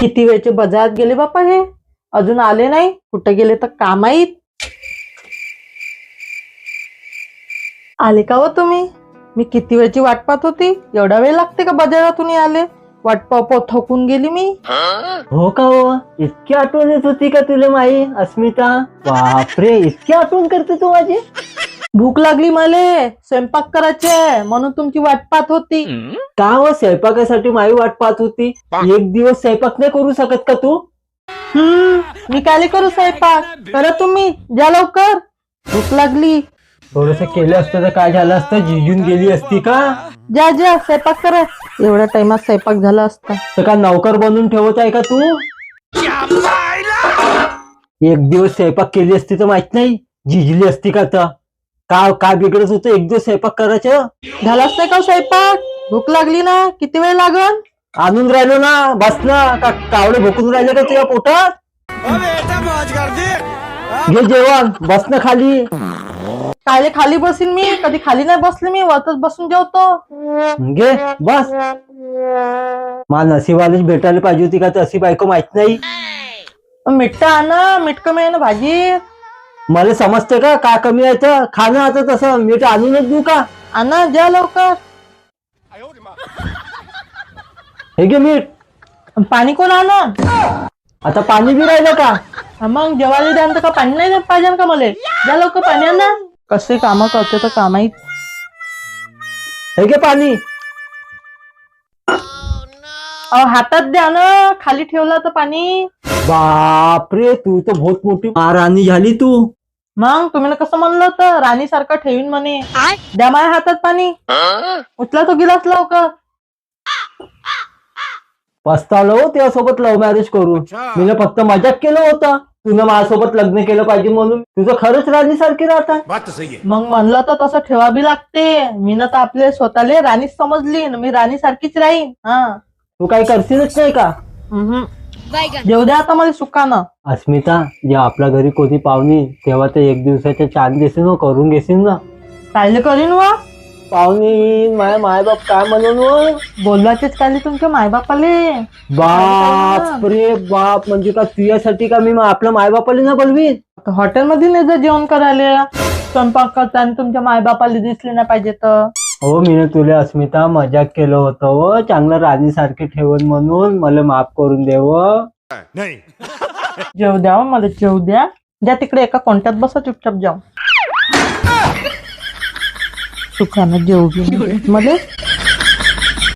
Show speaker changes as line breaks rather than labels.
किती वेळचे बाजारात गेले बापा हे? अजून आले नाही? कुठे गेले तर काम आहेत आले का हो तुम्ही? मी किती वेळची वाट पाहत होती? एवढा वेळ लागते का बाजारातून आले वाट पाहू थकून गेली मी.
हो का हो? इतकी आठवण येत होती का तुला माई? अस्मिता? बापरे इतकी आठवण करते तू माझी.
भूक लागली मले स्वयंपाक करायचे म्हणून तुमची वाट पाहत होती.
का हो स्वयंपाकासाठी माई वाट पाहत होती? एक दिवस स्वयंपाक नाही करू शकत का तू?
हम्म मी काय करू स्वयंपाक? करा तुम्ही जा लवकर. भूक लागली.
थोडस केलं असतं तर काय झालं असतं? जिजून गेली असती का?
जा जा स्वयंपाक करा. एवढ्या टाइमात स्वयंपाक झाला असता.
तर का नौकर बनून ठेवत आहे का तू? एक दिवस स्वयंपाक केली असती तर माहीत नाही? झिजली असती का तर? का काय बिघडत होतं? एक दिवस स्वयंपाक करायचं?
झालाच नाही का स्वयंपाक? भूक लागली ना? किती वेळ लागन
आणून राहिलो ना बस ना. का कावडे भोकून राहिले का तुझ्या पोटात? घे जेवण बस ना खाली.
कायले खाली बसीन मी? कधी खाली नाही बसले मी? वरतच बसून जेवतो.
घे बस. मा नशिबालाच भेटायला पाहिजे होती का? तशी बायको माहीत नाही.
मीठ आणा मीठ कमी आहे ना भाजी.
मला समजते का? का कमी आहे तर? खाणं आता तसं मीठ आणूनच देऊ का?
आणा जा लवकर.
हे घे मीठ.
अन पाणी कोण आणा?
आता पाणी बी राहिलं का?
मग जेवायला द्या तर का पाणी नाही पाहिजे का मला? जा लवकर पाणी आणा. कसे काम करते तर काम आहेत
हे घे पाणी.
अहो, हातात द्या ना. खाली ठेवलं तर पाणी.
बापरे तू तर बहुत मोठी महाराणी झाली तू.
मग तुम्ही कसं म्हणलं होतं? राणी सारखं ठेवीन म्हणे. द्या माझ्या हातात पाणी. उचला तो गिलास लवकर.
पस्तावलं हो त्यासोबत लव्ह मॅरेज करून. मी फक्त मजाक केलं होतं. तुला माझ्यासोबत लग्न केलं पाहिजे म्हणून. तुझं खरंच राणी सारखी राहता
बात तो सही है
मग म्हणलं तर तसं ठेवा बी लागते. मी ना तर आपले स्वतःले राणीच समजली न मी राणी सारखीच राहीन. हा.
तू काही करशीलच नाही का.
जेव द्या आता मला सुखानं.
अस्मिता जेव्हा आपल्या घरी कोणी पाहुणी तेव्हा ते एक दिवसाच्या चार देशील ना करून घेशील ना?
कायले करीन वा?
पाहुणी येईन माझ्या मायबाप काय म्हणून हो?
बोलवायचेच कायले तुमच्या मायबापाले?
बाप रे बाप म्हणजे का तुझ्यासाठी का मी मग आपल्या मायबापाला ना बोलवीन?
हॉटेलमध्ये नाही जर जेवण करायला? स्वयंपाक करता आणि तुमच्या मायबापाला दिसले नाही पाहिजे तर?
हो मी तुला अस्मिता मजाक केलं होतं हो. चांगलं राणी सारखे ठेवून म्हणून मला माफ करून देव
नहीं.
जेव द्या हो मला जेव द्या. द्या तिकडे एका कोणत्यात बसा चुपचाप जाऊ. सुखानं जेव घेऊन मध्ये